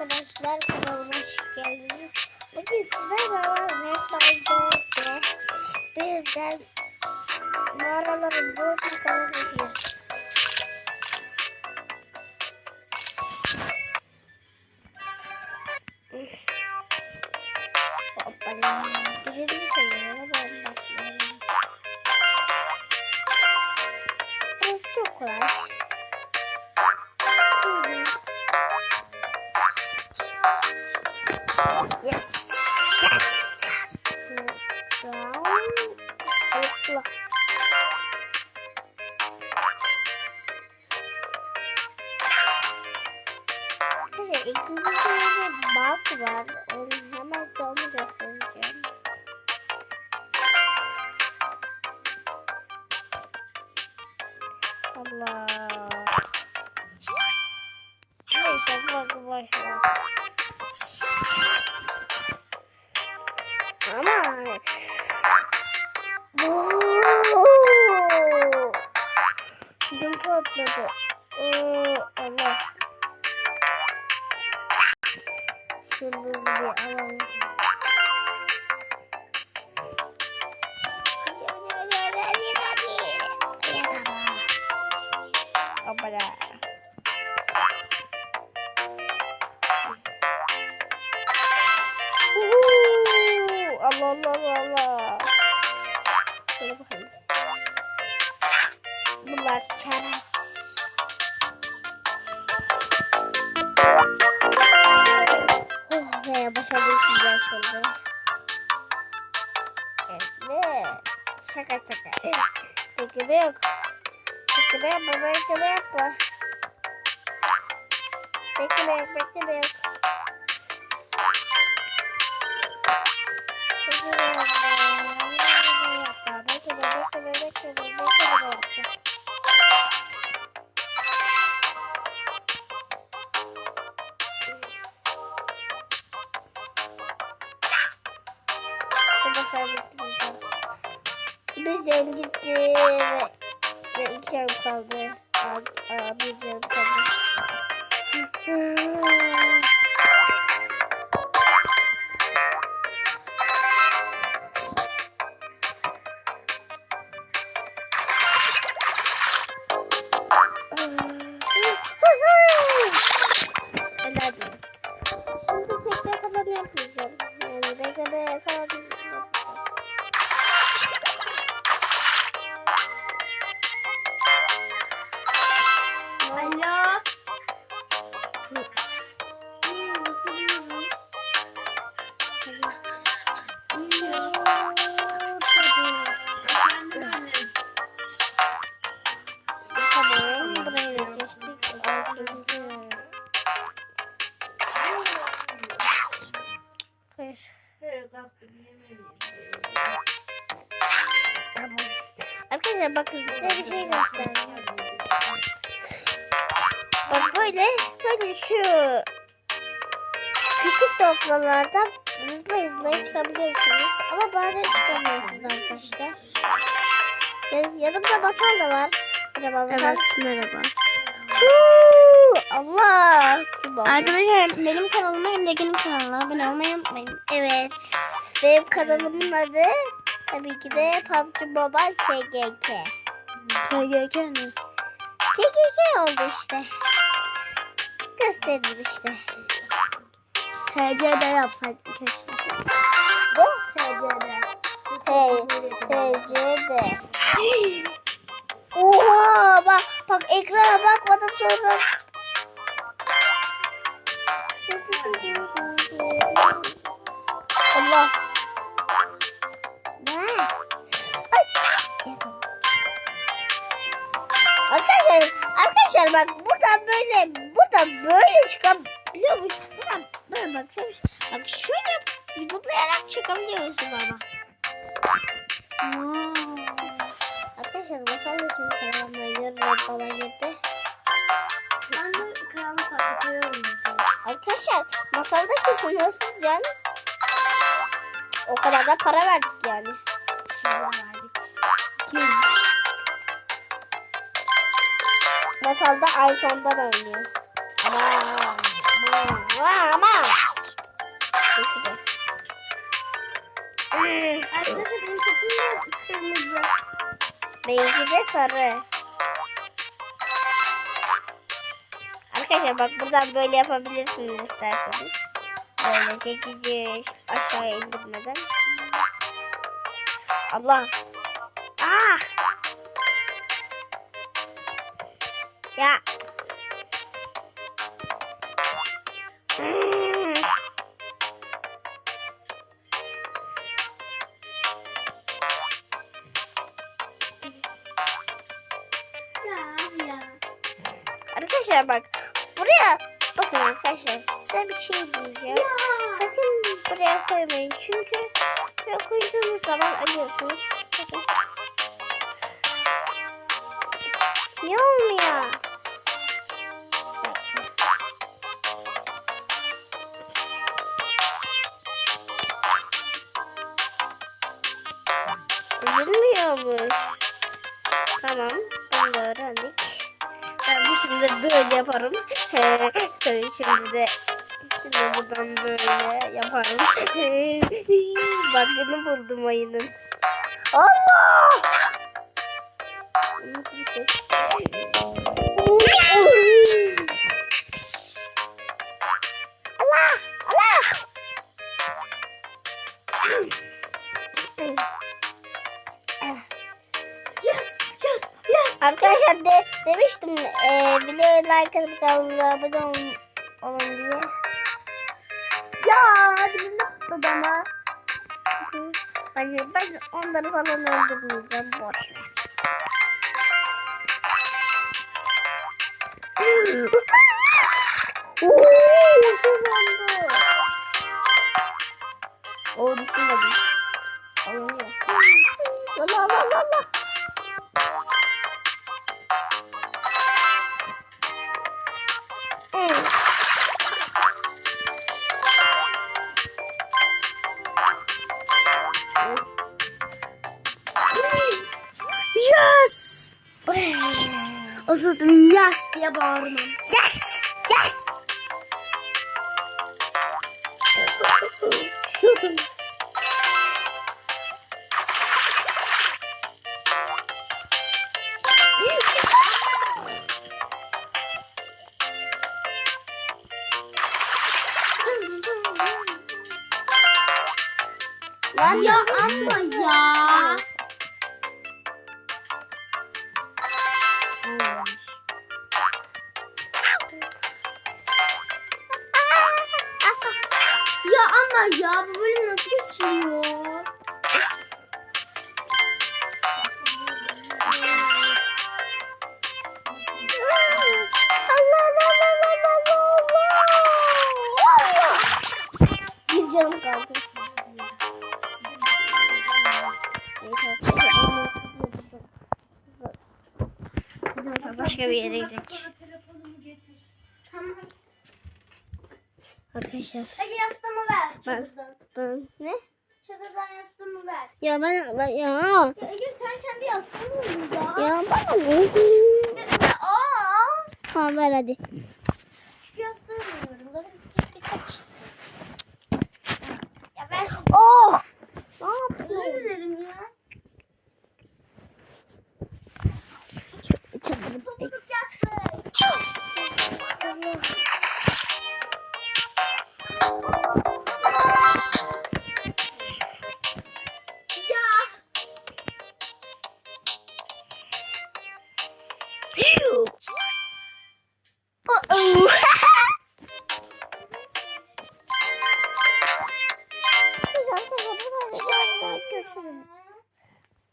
arkadaşlar kanalıma hoş geldiniz. Bugün sizlerle Redball'da birden mağaraların boğazını falan yapıyoruz. Hoppala. Birinci sayılara ben başlıyorum. Burası çok kolay. Arkadaşlar ikinci sırada bug var. Onu hemen sonra göstereceğim. Allah. Film patladı. Oo, Allah. Şunu bir alalım. Hadi hadi! Oh be başardık güzel şimdi. Evet. Şaka şaka. Bekleme yok. Bekleme yapma bekleme yapma. Bekleme yok bekleme yok. Bir can gitti ve, ve can kaldı. Aa, bir can kaldı. Arkadaşlar bakın size bir şey göstereceğim. Bak böyle, böyle şu küçük noktalardan hızlı hızlı çıkabilirsiniz. Ama bazen çıkamıyorsunuz arkadaşlar. Yan- Yanımda masal da var. Merhaba masal. merhaba. Allah. Arkadaşlar benim kanalıma hem de benim kanalına abone olmayı unutmayın. Evet. Benim kanalımın adı tabii ki de PUBG Mobile KGK. KGK mi? KGK oldu işte. Gösterdim işte. TCD yapsaydık keşke. Bu? TCD. T, TCD. Oha bak bak ekrana bakmadım sonra. Allah. Arkadaşlar, arkadaşlar bak buradan böyle, buradan böyle çıkabiliyor muyuz? Buradan böyle bak, bak şöyle zıplayarak çıkabiliyorsun ama. Arkadaşlar masal da şimdi kanalımda yorumlar falan Arkadaşlar masaldaki sınırsız can o kadar da para verdik yani. Verdik. Masalda iPhone'dan oynuyor. Ama ama ama. Arkadaşlar bunun kapıyı kırmızı. Benimki de sarı. Arkadaşlar bak buradan böyle yapabilirsiniz isterseniz. Böyle çekici aşağı indirmeden. Allah. Ah. Ya. Hmm. Arkadaşlar bak buraya bakın arkadaşlar size bir şey diyeceğim. Sakın buraya koymayın çünkü buraya koyduğunuz zaman alıyorsunuz. Bakın. Niye olmuyor? Üzülmüyormuş. Tamam. Bunu da öğrendik. Şimdi böyle yaparım. Şimdi de şimdi buradan böyle yaparım. Bug'ını buldum oyunun. Allah! Like atıp kanalımıza abone olun, olun diye. Ya hadi patladı ama. Ben, ben onları falan öldürmeyeceğim. Boş ver. Oo, son Yes. O zaman yes diye bağırmam. Yes! Lan Ya ama ya. Ya ama ya bu bölüm nasıl geçiyor? Başka bir yere gidelim. Tamam. Arkadaşlar Hadi yastığımı ver. Ben- Çadırdan. ben ne? Çadırdan yastığımı ver. Ya ben, ben ya Ya Ege sen kendi yastığını mı ya? ya bana ne? Aa. Tamam ver hadi.